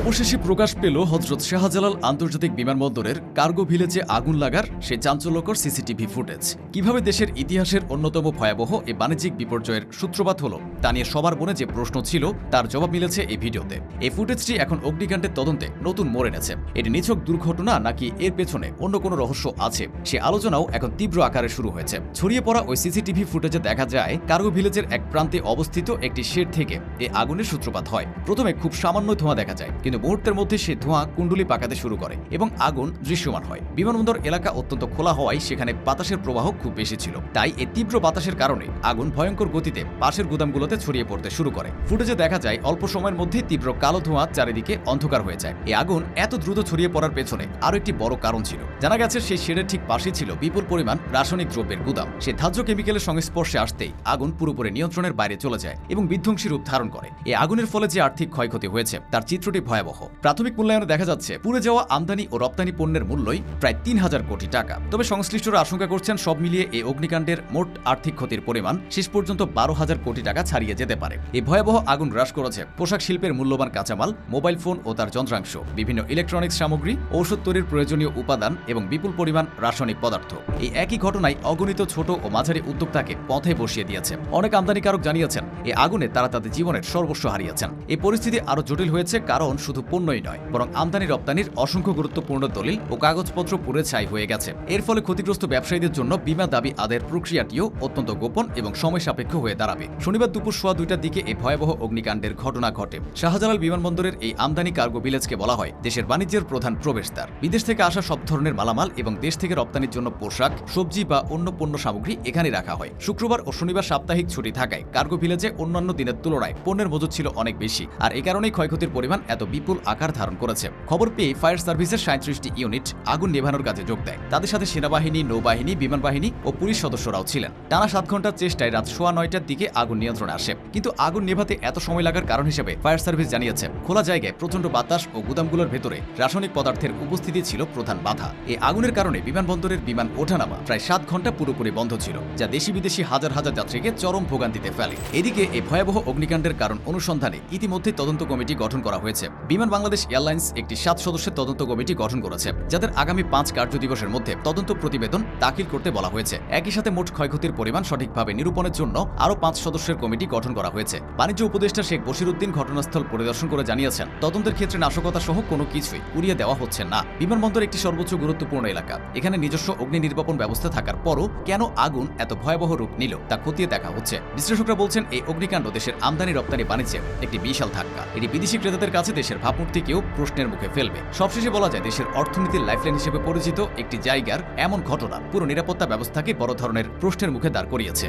অবশেষে প্রকাশ পেল হজরত শাহজালাল আন্তর্জাতিক বিমানবন্দরের কার্গো ভিলেজে আগুন লাগার সে চাঞ্চল্যকর সিসিটিভি ফুটেজ। কীভাবে দেশের ইতিহাসের অন্যতম ভয়াবহ এ বাণিজ্যিক বিপর্যয়ের সূত্রপাত হলো, তা নিয়ে সবার মনে যে প্রশ্ন ছিল, তার জবাব মিলেছে এই ভিডিওতে। এই ফুটেজটি এখন অগ্নিকাণ্ডের তদন্তে নতুন মোড় এনেছে। এটি নিছক দুর্ঘটনা নাকি এর পেছনে অন্য কোনো রহস্য আছে, সে আলোচনাও এখন তীব্র আকারে শুরু হয়েছে। ছড়িয়ে পড়া ওই সিসিটিভি ফুটেজে দেখা যায়, কার্গো ভিলেজের এক প্রান্তে অবস্থিত একটি শেড থেকে এ আগুনের সূত্রপাত হয়। প্রথমে খুব সামান্য ধোঁয়া দেখা যায় কিন্তু মুহূর্তের মধ্যে সে ধোঁয়া কুণ্ডুলি পাকাতে শুরু করে এবং আগুন দৃশ্যমান হয়। বিমানবন্দর এলাকা অত্যন্ত খোলা হওয়ায় সেখানে বাতাসের প্রবাহ খুব বেশি ছিল। তাই এই তীব্র বাতাসের কারণে আগুন ভয়ঙ্কর গতিতে পাশের গুদামগুলোতে ছড়িয়ে পড়তে শুরু করে। ফুটেজে দেখা যায়, অল্প সময়ের মধ্যে তীব্র কালো ধোঁয়া চারিদিকে অন্ধকার হয়ে যায়। এই আগুন এত দ্রুত ছড়িয়ে পড়ার পেছনে আরও একটি বড় কারণ ছিল। জানা গেছে, সেই শেডের ঠিক পাশে ছিল বিপুল পরিমাণ রাসায়নিক দ্রব্যের গুদাম। সে ধার্য কেমিক্যালের সংস্পর্শে আসতেই আগুন পুরোপুরি নিয়ন্ত্রণের বাইরে চলে যায় এবং বিধ্বংসী রূপ ধারণ করে। এই আগুনের ফলে যে আর্থিক ক্ষয়ক্ষতি হয়েছে, তার চিত্রটি ভয়াবহ। প্রাথমিক মূল্যায়নে দেখা যাচ্ছে, পুড়ে যাওয়া আমদানি ও রপ্তানি পণ্যের মূল্যই প্রায় তিন হাজার কোটি টাকা। তবে সংশ্লিষ্টরা আশঙ্কা করছেন, সব মিলিয়ে এই অগ্নিকাণ্ডের মোট আর্থিক ক্ষতির পরিমাণ শেষ পর্যন্ত বারো হাজার কোটি টাকা ছাড়িয়ে যেতে পারে। এই ভয়াবহ আগুন হ্রাস করেছে পোশাক শিল্পের মূল্যবান কাঁচামাল, মোবাইল ফোন ও তার যন্ত্রাংশ, বিভিন্ন ইলেকট্রনিক্স সামগ্রী, ঔষধ তৈরির প্রয়োজনীয় উপাদান এবং বিপুল পরিমাণ রাসায়নিক পদার্থ। এই একই ঘটনায় অগণিত ছোট ও মাঝারি উদ্যোক্তাকে পথে বসিয়ে দিয়েছে। অনেক আমদানিকারক জানিয়েছেন এই আগুনে তারা তাদের জীবনের সর্বস্ব হারিয়েছেন। এই পরিস্থিতি আরও জটিল হয়েছে কারণ শুধু পণ্যই নয়, বরং আমদানি রপ্তানির অসংখ্য গুরুত্বপূর্ণ দলিল ও কাগজপত্র পুড়ে ছাই হয়ে গেছে। এর ফলে ক্ষতিগ্রস্ত ব্যবসায়ীদের জন্য বিমা দাবি আদায়ের প্রক্রিয়াটিও অত্যন্ত গোপন এবং সময় সাপেক্ষ হয়ে দাঁড়াবে। শনিবার দুপুর সোয়া দুইটার দিকে এই ভয়াবহ অগ্নিকাণ্ডের ঘটনা ঘটে। শাহজালাল বিমানবন্দরের এই আমদানি কার্গো ভিলেজকে বলা হয় দেশের বাণিজ্যের প্রধান প্রবেশদ্বার। বিদেশ থেকে আসা সব ধরনের মালামাল এবং দেশ থেকে রপ্তানির জন্য পোশাক, সবজি বা অন্য পণ্য সামগ্রী এখানে রাখা হয়। শুক্রবার ও শনিবার সাপ্তাহিক ছুটি থাকায় কার্গো ভিলেজে অন্যান্য দিনের তুলনায় পণ্যের মজুদ ছিল অনেক বেশি, আর এ কারণেই ক্ষয়ক্ষতির পরিমাণ এত বিপুল আকার ধারণ করেছে। খবর পেয়ে ফায়ার সার্ভিসের সাঁত্রিশটি ইউনিট আগুন নেভানোর কাজে যোগ দেয়। তাদের সাথে সেনাবাহিনী, নৌবাহিনী বিমান বাহিনী ও পুলিশ সদস্যরাও ছিলেন। টানা সাত ঘণ্টার চেষ্টায় রাত সোয়া নয়টার দিকে আগুন নিয়ন্ত্রণে আসে। কিন্তু আগুন নেভাতে এত সময় লাগার কারণ হিসেবে ফায়ার সার্ভিস জানিয়েছে, খোলা জায়গায় প্রচণ্ড বাতাস ও গুদামগুলোর ভেতরে রাসায়নিক পদার্থের উপস্থিতি ছিল প্রধান বাধা। এই আগুনের কারণে বিমানবন্দরের বিমান ওঠানামা প্রায় সাত ঘণ্টা পুরোপুরি বন্ধ ছিল, যা দেশি বিদেশি হাজার হাজার যাত্রীকে চরম ভোগান্তিতে ফেলে। এদিকে এই ভয়াবহ অগ্নিকাণ্ডের কারণ অনুসন্ধানে ইতিমধ্যে তদন্ত কমিটি গঠন করা হয়েছে। বিমান বাংলাদেশ এয়ারলাইন্স একটি সাত সদস্যের তদন্ত কমিটি গঠন করেছে, যাদের আগামী পাঁচ কার্য দিবসের মধ্যে তদন্ত প্রতিবেদন দাখিল করতে বলা হয়েছে। একই সাথে মোট ক্ষয়ক্ষতির পরিমাণ সঠিকভাবে নিরূপণের জন্য আরও পাঁচ সদস্যের কমিটি গঠন করা হয়েছে। বাণিজ্য উপদেষ্টা শেখ বশিরুদ্দিন ঘটনাস্থল পরিদর্শন করে জানিয়েছেন, তদন্তের ক্ষেত্রে নাশকতা সহ কোনো কিছুই উড়িয়ে দেওয়া হচ্ছে না। বিমানবন্দর একটি সর্বোচ্চ গুরুত্বপূর্ণ এলাকা। এখানে নিজস্ব অগ্নি নির্বাপন ব্যবস্থা থাকার পরও কেন আগুন এত ভয়াবহ রূপ নিল তা খতিয়ে দেখা হচ্ছে। বিশ্লেষকরা বলছেন, এই অগ্নিকাণ্ড দেশের আমদানি রপ্তানি বাণিজ্যে একটি বিশাল ধাক্কা। এটি বিদেশি ক্রেতাদের কাছে দেশের ভাবমূর্তিকেও প্রশ্নের মুখে ফেলবে। সবশেষে বলা যায়, দেশের অর্থনীতির লাইফলাইন হিসেবে পরিচিত একটি জায়গার এমন ঘটনা পুরো নিরাপত্তা ব্যবস্থাকে বড় ধরনের প্রশ্নের মুখে দাঁড় করিয়েছে।